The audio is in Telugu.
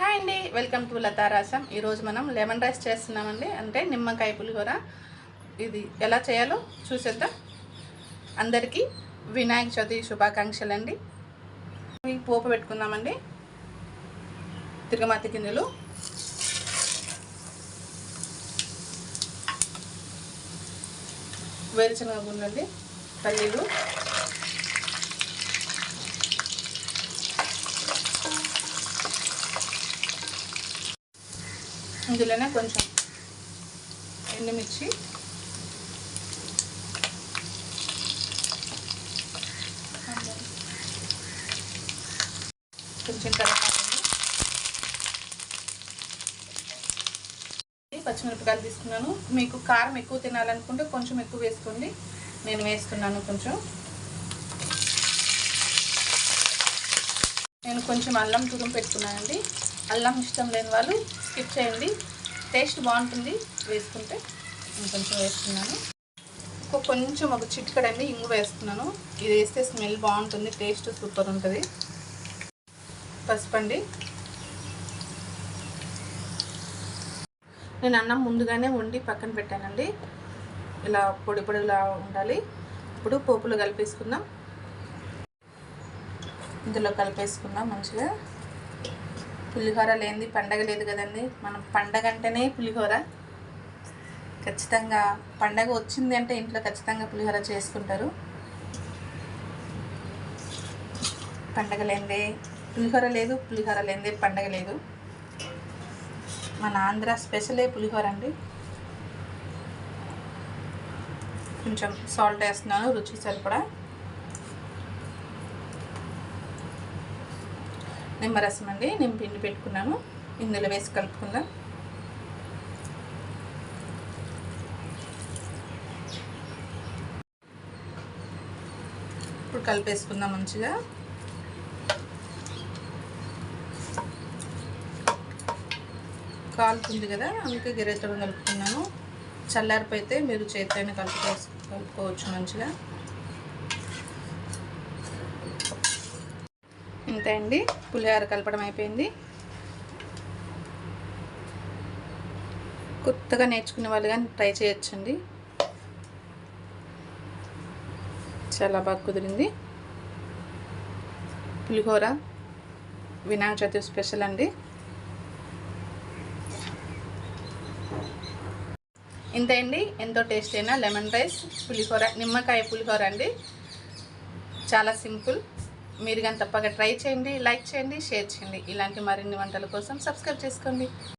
హాయ్ అండి వెల్కమ్ టు లతారాసం ఈరోజు మనం లెమన్ రైస్ చేస్తున్నామండి. అంటే నిమ్మకాయ పులిహోర. ఇది ఎలా చేయాలో చూసేద్దాం. అందరికీ వినాయక చవితి శుభాకాంక్షలు అండి పోపు పెట్టుకుందామండి. తిరగమాతి గిన్నెలు. వేరుశనగ గుండండి పల్లీలు. ఇందులోనే కొంచెం ఎండుమిర్చి. కొంచెం కరివేపాకండి పచ్చిమిరపకాయలు తీసుకున్నాను. మీకు కారం ఎక్కువ తినాలనుకుంటే కొంచెం ఎక్కువ వేసుకోండి. నేను వేస్తున్నాను కొంచెం. నేను కొంచెం అల్లం తురుము పెట్టుకున్నానండి. అల్లం ఇష్టం లేని వాళ్ళు స్కిప్ చేయండి. టేస్ట్ బాగుంటుంది. వేసుకుంటే కొంచెం వేస్తున్నాను. ఒక కొంచెం ఒక చిట్కడండి ఇంగు వేస్తున్నాను. ఇది వేస్తే స్మెల్ బాగుంటుంది టేస్ట్ సూపర్ ఉంటుంది. పసుపండి. నేను అన్నం ముందుగానే వండి పక్కన పెట్టానండి. ఇలా పొడి పొడిలా ఉండాలి. ఇప్పుడు పోపులు కలిపేసుకుందాం. ఇందులో కలిపేసుకుందాం మంచిగా. పులిహోర లేనిది పండగ లేదు కదండి. మనం పండగ అంటేనే పులిహోర. ఖచ్చితంగా పండగ వచ్చింది అంటే ఇంట్లో ఖచ్చితంగా పులిహోర చేసుకుంటారు. పండగ లేనిదే పులిహోర లేదు పులిహోర లేనిదే పండగ లేదు. మన ఆంధ్ర స్పెషలే పులిహోర అండి. కొంచెం సాల్ట్ వేస్తున్నాను రుచి సరిపడా. నిమ్మరసం అండి. నేను పిండి పెట్టుకున్నాను. ఇందులో వేసి కలుపుకుందాం. ఇప్పుడు కలిపేసుకుందాం మంచిగా. కాలుతుంది కదా అందుకే గిరెతో కలుపుకున్నాను చల్లారిపోయితే మీరు చేతితో కలుపుకో కలుపుకోవచ్చు మంచిగా. ఇంతే అండి. పులిహోర కలపడం అయిపోయింది. కొత్తగా నేర్చుకునే వాళ్ళు కానీ ట్రై చేయొచ్చండి. చాలా బాగా కుదిరింది. పులిహోర వినాయక చవితి స్పెషల్ అండి. ఇంతే అండి. ఎంతో టేస్ట్ అయినా లెమన్ రైస్ పులిహోర నిమ్మకాయ పులిహోర అండి. చాలా సింపుల్. మీరు కానీ తప్పక ట్రై చేయండి లైక్ చేయండి షేర్ చేయండి. ఇలాంటి మరిన్ని వంటల కోసం సబ్స్క్రైబ్ చేసుకోండి.